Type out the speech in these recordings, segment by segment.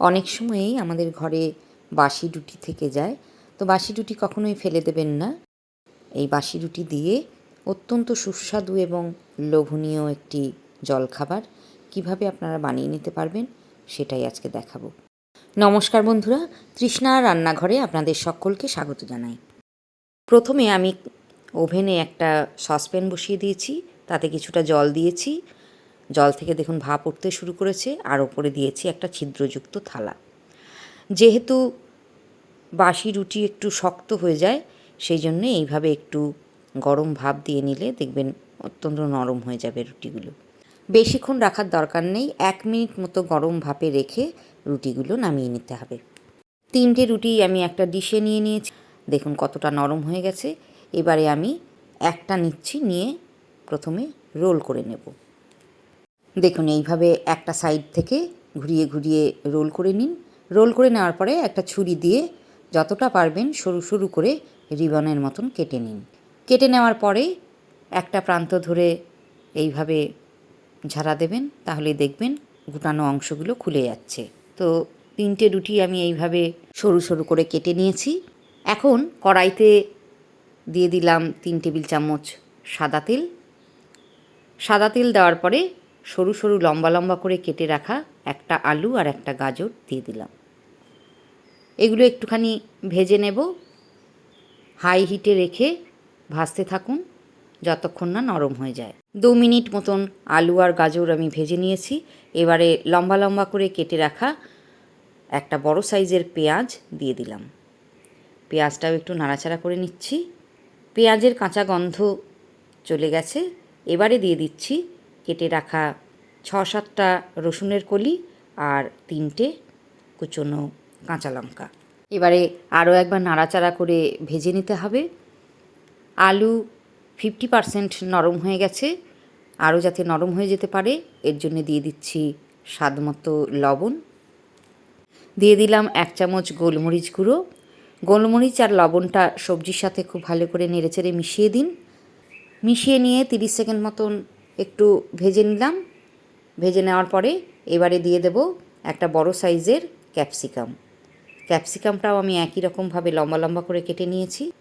অনেক সময়েই আমাদের ঘরে বাসি রুটি থেকে যায়। তো বাসি রুটি কখনোই ফেলে দেবেন না। এই বাসি রুটি দিয়ে অত্যন্ত সুস্বাদু এবং লোভনীয় একটি জলখাবার কীভাবে আপনারা বানিয়ে নিতে পারবেন সেটাই আজকে দেখাবো। নমস্কার বন্ধুরা, তৃষ্ণা রান্নাঘরে আপনাদের সকলকে স্বাগত জানাই। প্রথমে আমি ওভেনে একটা সসপ্যান বসিয়ে দিয়েছি, তাতে কিছুটা জল দিয়েছি। জল থেকে দেখুন ভাপ উঠতে শুরু করেছে, আর ওপরে দিয়েছি একটা ছিদ্রযুক্ত থালা। যেহেতু বাসি রুটি একটু শক্ত হয়ে যায়, সেই জন্য এইভাবে একটু গরম ভাপ দিয়ে নিলে দেখবেন অত্যন্ত নরম হয়ে যাবে রুটিগুলো। বেশিক্ষণ রাখার দরকার নেই, এক মিনিট মতো গরম ভাপে রেখে রুটিগুলো নামিয়ে নিতে হবে। তিনটে রুটি আমি একটা ডিশে নিয়ে নিয়েছি, দেখুন কতটা নরম হয়ে গেছে। এবারে আমি একটা নিচ্ছি, নিয়ে প্রথমে রোল করে নেব। দেখুন, এইভাবে একটা সাইড থেকে ঘুরিয়ে ঘুরিয়ে রোল করে নিন। রোল করে নেওয়ার পরে একটা ছুরি দিয়ে যতটা পারবেন সরু সরু করে রিবনের মতন কেটে নিন। কেটে নেওয়ার পরে একটা প্রান্ত ধরে এইভাবে ঝাড়া দেবেন, তাহলে দেখবেন গুটানো অংশগুলো খুলে যাচ্ছে। তো তিনটে রুটি আমি এইভাবে সরু সরু করে কেটে নিয়েছি। এখন কড়াইতে দিয়ে দিলাম তিন টেবিল চামচ সাদা তেল। সাদা তেল দেওয়ার পরে সরু সরু লম্বা লম্বা করে কেটে রাখা একটা আলু আর একটা গাজর দিয়ে দিলাম। এগুলো একটুখানি ভেজে নেব। হাই হিটে রেখে ভাজতে থাকুন যতক্ষণ না নরম হয়ে যায়। দু মিনিট মতন আলু আর গাজর আমি ভেজে নিয়েছি। এবারে লম্বা লম্বা করে কেটে রাখা একটা বড় সাইজের পেঁয়াজ দিয়ে দিলাম। পেঁয়াজটাও একটু নাড়াচাড়া করে নিচ্ছি। পেঁয়াজের কাঁচা গন্ধ চলে গেছে। এবারে দিয়ে দিচ্ছি কেটে রাখা ছ সাতটা রসুনের কলি আর তিনটে কুচনো কাঁচা লঙ্কা। এবারে আরও একবার নাড়াচাড়া করে ভেজে নিতে হবে। আলু ফিফটি পারসেন্ট নরম হয়ে গেছে। আরও যাতে নরম হয়ে যেতে পারে, এর জন্য দিয়ে দিচ্ছি স্বাদ মতো লবণ। দিয়ে দিলাম এক চামচ গোলমরিচ গুঁড়ো। গোলমরিচ আর লবণটা সবজির সাথে খুব ভালো করে নেড়েচেড়ে মিশিয়ে দিন। মিশিয়ে নিয়ে তিরিশ সেকেন্ড মতন একটু ভেজে নিলাম। ভেজে নেওয়ার পরে এবারে দিয়ে দেব একটা বড় সাইজের ক্যাপসিকাম। ক্যাপসিকামটাও আমি একই রকমভাবে লম্বা লম্বা করে কেটে নিয়েছি।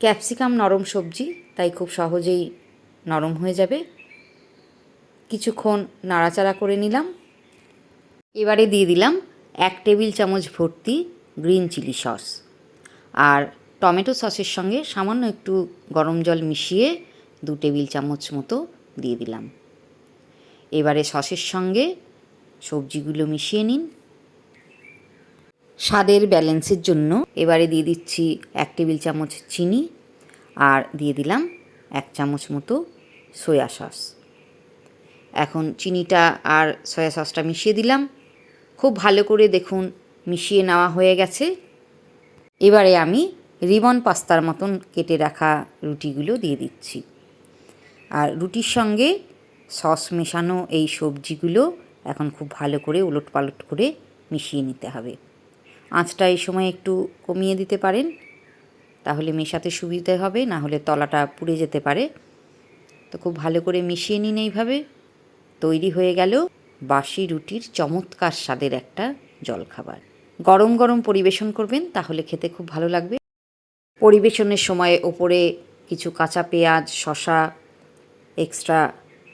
ক্যাপসিকাম নরম সবজি, তাই খুব সহজেই নরম হয়ে যাবে। কিছুক্ষণ নাড়াচাড়া করে নিলাম। এবারে দিয়ে দিলাম এক টেবিল চামচ ভর্তি গ্রিন চিলি সস। আর টমেটো সসের সঙ্গে সামান্য একটু গরম জল মিশিয়ে দু টেবিল চামচ মতো দিয়ে দিলাম। এবারে সসের সঙ্গে সবজিগুলো মিশিয়ে নিন। স্বাদের ব্যালেন্সের জন্য এবারে দিয়ে দিচ্ছি এক টেবিল চামচ চিনি আর দিয়ে দিলাম এক চামচ মতো সয়া সস। এখন চিনিটা আর সয়া সসটা মিশিয়ে দিলাম। খুব ভালো করে দেখুন মিশিয়ে নেওয়া হয়ে গেছে। এবারে আমি রিবন পাস্তার মতন কেটে রাখা রুটিগুলো দিয়ে দিচ্ছি। আর রুটির সঙ্গে সস মেশানো এই সবজিগুলো এখন খুব ভালো করে উলট পালট করে মিশিয়ে নিতে হবে। আঁচটা এই সময় একটু কমিয়ে দিতে পারেন, তাহলে মেশাতে সুবিধে হবে, না হলে তলাটা পুড়ে যেতে পারে। তো খুব ভালো করে মিশিয়ে নিন এইভাবে। তৈরি হয়ে গেল বাসি রুটির চমৎকার স্বাদের একটা জলখাবার। গরম গরম পরিবেশন করবেন, তাহলে খেতে খুব ভালো লাগবে। পরিবেশনের সময় ওপরে কিছু কাঁচা পেঁয়াজ শশা এক্সট্রা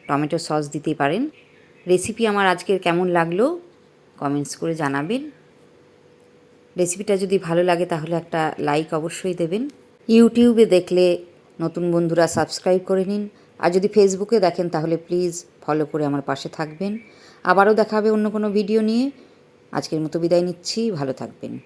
টমেটো সস দিতে পারেন। রেসিপি আমার আজকের কেমন লাগল কমেন্টস করে জানাবেন। রেসিপিটা যদি ভালো লাগে তাহলে একটা লাইক অবশ্যই দেবেন। ইউটিউবে দেখলে নতুন বন্ধুরা সাবস্ক্রাইব করে নিন। আর যদি ফেসবুকে দেখেন তাহলে প্লিজ ফলো করে আমার পাশে থাকবেন। আবারও দেখা হবে অন্য কোনো ভিডিও নিয়ে। আজকের মতো বিদায় নিচ্ছি, ভালো থাকবেন।